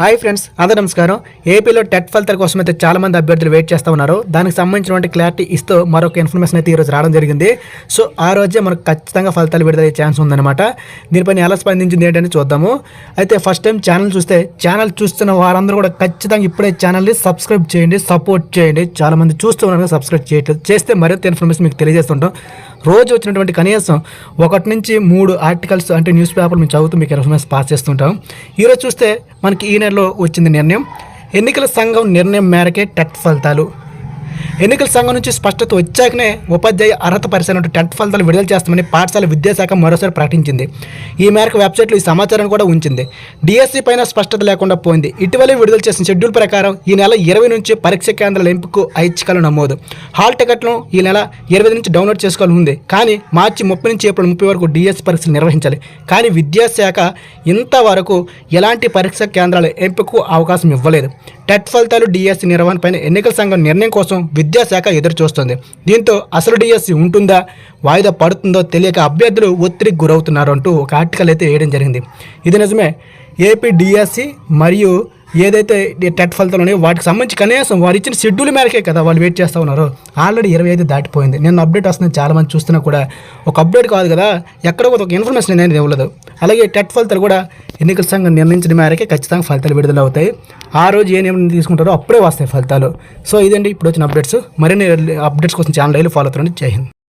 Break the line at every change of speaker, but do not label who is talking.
Hi friends అందరూ నమస్కారం. ఏపీలో టెట్ ఫలితాల కోసం అయితే చాలా మంది అభ్యర్థులు వెయిట్ చేస్తూ ఉన్నారు. దానికి సంబంధించినటువంటి క్లారిటీ ఇస్తూ మరొక ఇన్ఫర్మేషన్ అయితే ఈరోజు రావడం జరిగింది. సో ఆ రోజే మనకు ఖచ్చితంగా ఫలితాలు విడుదలయ్యే ఛాన్స్ ఉందన్నమాట. దీనిపైన ఎలా స్పందించింది ఏంటని చూద్దాము. అయితే ఫస్ట్ టైం ఛానల్ చూస్తే ఛానల్ చూస్తున్న వారందరూ కూడా ఖచ్చితంగా ఇప్పుడే ఛానల్ని సబ్స్క్రైబ్ చేయండి సపోర్ట్ చేయండి. చాలామంది చూస్తూ ఉన్నారు సబ్స్క్రైబ్ చేయట్లేదు. చేస్తే మరింత ఇన్ఫర్మేషన్ మీకు తెలియజేస్తుంటాం. రోజు వచ్చినటువంటి కనీసం ఒకటి నుంచి మూడు ఆర్టికల్స్ అంటే న్యూస్ పేపర్ మేము చదువుతూ మీకు ఇన్ఫర్మేషన్ పాస్ చేస్తుంటాం. ఈరోజు చూస్తే మనకి ఈ నెలలో వచ్చింది నిర్ణయం. ఎన్నికల సంఘం నిర్ణయం మేరకే టెట్ ఫలితాలు. ఎన్నికల సంఘం నుంచి స్పష్టత వచ్చాకనే ఉపాధ్యాయ అర్హత పరిశీలన టెట్ ఫలితాలు విడుదల చేస్తామని పాఠశాల విద్యాశాఖ మరోసారి ప్రకటించింది. ఈ మేరకు వెబ్సైట్లో ఈ సమాచారాన్ని కూడా ఉంచింది. డిఎస్సి పైన స్పష్టత లేకుండా పోయింది. ఇటీవలే విడుదల చేసిన షెడ్యూల్ ప్రకారం ఈ నెల ఇరవై నుంచి పరీక్ష కేంద్రాల ఎంపికకు ఐచ్ఛికలు నమోదు. హాల్ టికెట్లను ఈ నెల ఇరవై నుంచి డౌన్లోడ్ చేసుకోవాలి ఉంది. కానీ మార్చి ముప్పై నుంచి ఏప్రిల్ ముప్పై వరకు డిఎస్సి పరీక్షలు నిర్వహించాలి. కానీ విద్యాశాఖ ఇంతవరకు ఎలాంటి పరీక్ష కేంద్రాల ఎంపికకు అవకాశం ఇవ్వలేదు. టెట్ ఫలితాలు డిఎస్సి నిర్వహణపైన ఎన్నికల సంఘం నిర్ణయం కోసం విద్యాశాఖ ఎదురుచూస్తోంది. దీంతో అసలు డిఎస్సి ఉంటుందా వాయిదా పడుతుందో తెలియక అభ్యర్థులు ఒత్తిడికి గురవుతున్నారు అంటూ ఒక ఆర్టికల్ అయితే వేయడం జరిగింది. ఇది నిజమే. ఏపీ డిఎస్సి మరియు ఏదైతే టెట్ ఫలితాలు ఉన్నాయో వాటికి సంబంధించి కనీసం వారు ఇచ్చిన షెడ్యూల్ మేరకే కదా వాళ్ళు వెయిట్ చేస్తూ ఉన్నారు. ఆల్రెడీ ఇరవై ఐదు దాటిపోయింది. నేను అప్డేట్ వస్తుంది చాలా మంది చూస్తున్నా కూడా. ఒక అప్డేట్ కాదు కదా ఎక్కడ ఒక ఇన్ఫర్మేషన్ అనేది ఇవ్వలేదు. అలాగే టెట్ ఫలితాలు కూడా ఎన్నికల సంఘం నిర్ణయించిన మేరకే ఖచ్చితంగా ఫలితాలు విడుదల అవుతాయి. ఆ రోజు ఏ నిర్ణయం తీసుకుంటారో అప్పుడే వస్తాయి ఫలితాలు. సో ఇదండి ఇప్పుడు వచ్చిన అప్డేట్స్. మరిన్ని అప్డేట్స్ కోసం ఛానల్ డైలీ ఫాలో అవుతుంది జై హింద్.